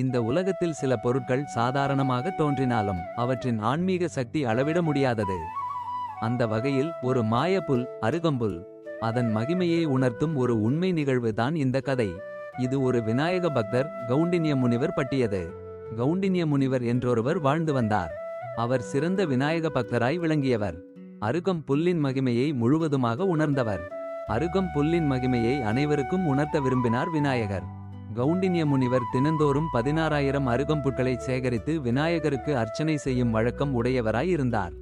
இந்த உலகத்தில் சில பொருட்கள் சாதாரணமாக தோன்றினாலும் அவற்றின் ஆன்மீக சக்தி அளவிட முடியாதது. அந்த வகையில் ஒரு மாயப்புல் அருகம்புல் அதன் மகிமையை உணர்த்தும் ஒரு உண்மை நிகழ்வு தான் இந்த கதை. இது ஒரு விநாயக பக்தர் கவுண்டினிய முனிவர் பட்டியது கவுண்டினிய முனிவர் என்றொருவர் வாழ்ந்து வந்தார். அவர் சிறந்த விநாயக பக்தராய் விளங்கியவர். அருகம் புல்லின் மகிமையை முழுவதுமாக உணர்ந்தவர். அருகம் புல்லின் மகிமையை அனைவருக்கும் உணர்த்த விரும்பினார் விநாயகர். கவுண்டினிய முனிவர் தினந்தோறும் பதினாறாயிரம் அருகம்புட்களை சேகரித்து விநாயகருக்கு அர்ச்சனை செய்யும் வழக்கம் உடையவராய் இருந்தார்.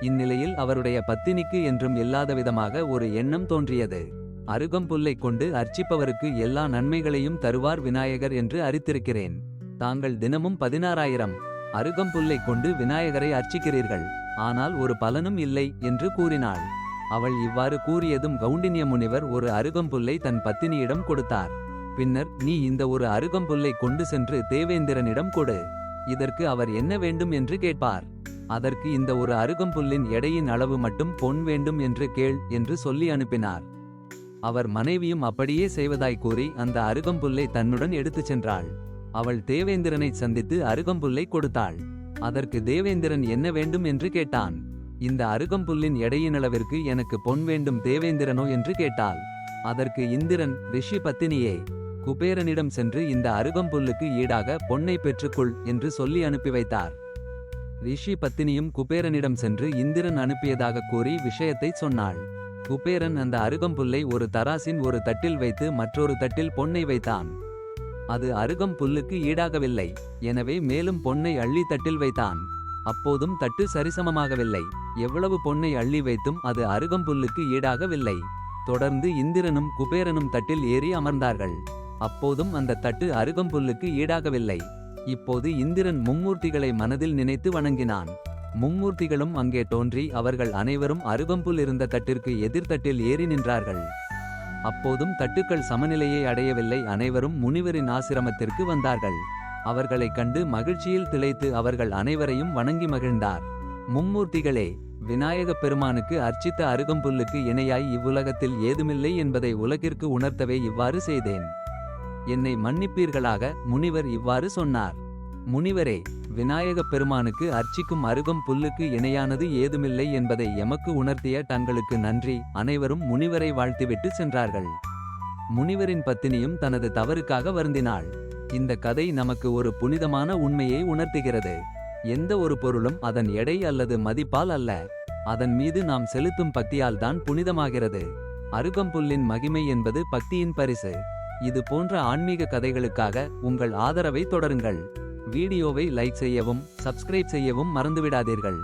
இந்நிலையில் அவருடைய பத்தினிக்கு என்றும் இல்லாத விதமாக ஒரு எண்ணம் தோன்றியது. அருகம்புல்லைக் கொண்டு அர்ச்சிப்பவருக்கு எல்லா நன்மைகளையும் தருவார் விநாயகர் என்று அறித்திருக்கிறேன் தாங்கள் தினமும் பதினாறாயிரம் அருகம்புல்லைக் கொண்டு விநாயகரை அர்ச்சிக்கிறீர்கள். ஆனால் ஒரு பலனும் இல்லை என்று கூறினாள். அவள் இவ்வாறு கூறியதும் கவுண்டினிய முனிவர் ஒரு அருகம்புல்லை தன் பத்தினியிடம் கொடுத்தார். பின்னர் நீ இந்த ஒரு அருகம்புல்லை கொண்டு சென்று தேவேந்திரனிடம் கொடு. இதற்கு அவர் என்ன வேண்டும் என்று கேட்பார். அதற்கு இந்த ஒரு அருகம்புல்லின் எடையின் அளவு மட்டும் பொன் வேண்டும் என்று கேள் என்று சொல்லி அனுப்பினார். அவர் மனைவியும் அப்படியே செய்வதாய் கூறி அந்த அருகம்புல்லை தன்னுடன் எடுத்துச் சென்றாள். அவள் தேவேந்திரனை சந்தித்து அருகம்புல்லை கொடுத்தாள். அதற்கு தேவேந்திரன் என்ன வேண்டும் என்று கேட்டான். இந்த அருகம்புல்லின் எடையின் அளவிற்கு எனக்கு பொன் வேண்டும் தேவேந்திரனோ என்று கேட்டாள். அதற்கு இந்திரன் ரிஷி பத்தினியே குபேரனிடம் சென்று இந்த அருகம்புல்லுக்கு ஈடாக பொன்னை பெற்றுக்கொள் என்று சொல்லி அனுப்பி வைத்தார். ரிஷி பத்தினியும் குபேரனிடம் சென்று இந்திரன் அனுப்பியதாக கூறி விஷயத்தை சொன்னாள். குபேரன் அந்த அருகம்புல்லை ஒரு தராசின் ஒரு தட்டில் வைத்து மற்றொரு தட்டில் பொன்னை வைத்தான். அது அருகம்புல்லுக்கு ஈடாகவில்லை. எனவே மேலும் பொன்னை அள்ளி தட்டில் வைத்தான். அப்போதும் தட்டு சரிசமமாகவில்லை. எவ்வளவு பொன்னை அள்ளி வைத்தும் அது அருகம்புல்லுக்கு ஈடாகவில்லை. தொடர்ந்து இந்திரனும் குபேரனும் தட்டில் ஏறி அமர்ந்தார்கள். அப்போதும் அந்த தட்டு அருகம்புல்லுக்கு ஈடாகவில்லை. இப்போது இந்திரன் மும்மூர்த்திகளை மனதில் நினைத்து வணங்கினான். மும்மூர்த்திகளும் அங்கே தோன்றி அவர்கள் அனைவரும் அருகம்புல் இருந்த தட்டிற்கு எதிர்த்தட்டில் ஏறி நின்றார்கள். அப்போதும் தட்டுக்கள் சமநிலையை அடையவில்லை. அனைவரும் முனிவரின் ஆசிரமத்திற்கு வந்தார்கள். அவர்களைக் கண்டு மகிழ்ச்சியில் திளைத்து அவர்கள் அனைவரையும் வணங்கி மகிழ்ந்தார். மும்மூர்த்திகளே விநாயகப் பெருமானுக்கு அர்ச்சித்த அருகம்புல்லுக்கு இணையாய் இவ்வுலகத்தில் ஏதுமில்லை என்பதை உலகிற்கு உணர்த்தவே இவ்வாறு செய்தேன். என்னை மன்னிப்பீர்களாக முனிவர் இவ்வாறு சொன்னார். முனிவரே விநாயகப் பெருமானுக்கு அர்ச்சிக்கும் அருகம் புல்லுக்கு இணையானது ஏதுமில்லை என்பதை எமக்கு உணர்த்திய தங்களுக்கு நன்றி. அனைவரும் முனிவரை வாழ்த்திவிட்டு சென்றார்கள். முனிவரின் பத்தினியும் தனது தவறுக்காக வருந்தினாள். இந்த கதை நமக்கு ஒரு புனிதமான உண்மையை உணர்த்துகிறது. எந்த ஒரு பொருளும் அதன் எடை அல்லது மதிப்பால் அல்ல. அதன் மீது நாம் செலுத்தும் பக்தியால் தான் புனிதமாகிறது. அருகம்புல்லின் மகிமை என்பது பக்தியின் பரிசு. இது போன்ற ஆன்மீக கதைகளுக்காக உங்கள் ஆதரவை தொடருங்கள். வீடியோவை லைக் செய்யவும் சப்ஸ்கிரைப் செய்யவும் மறந்துவிடாதீர்கள்.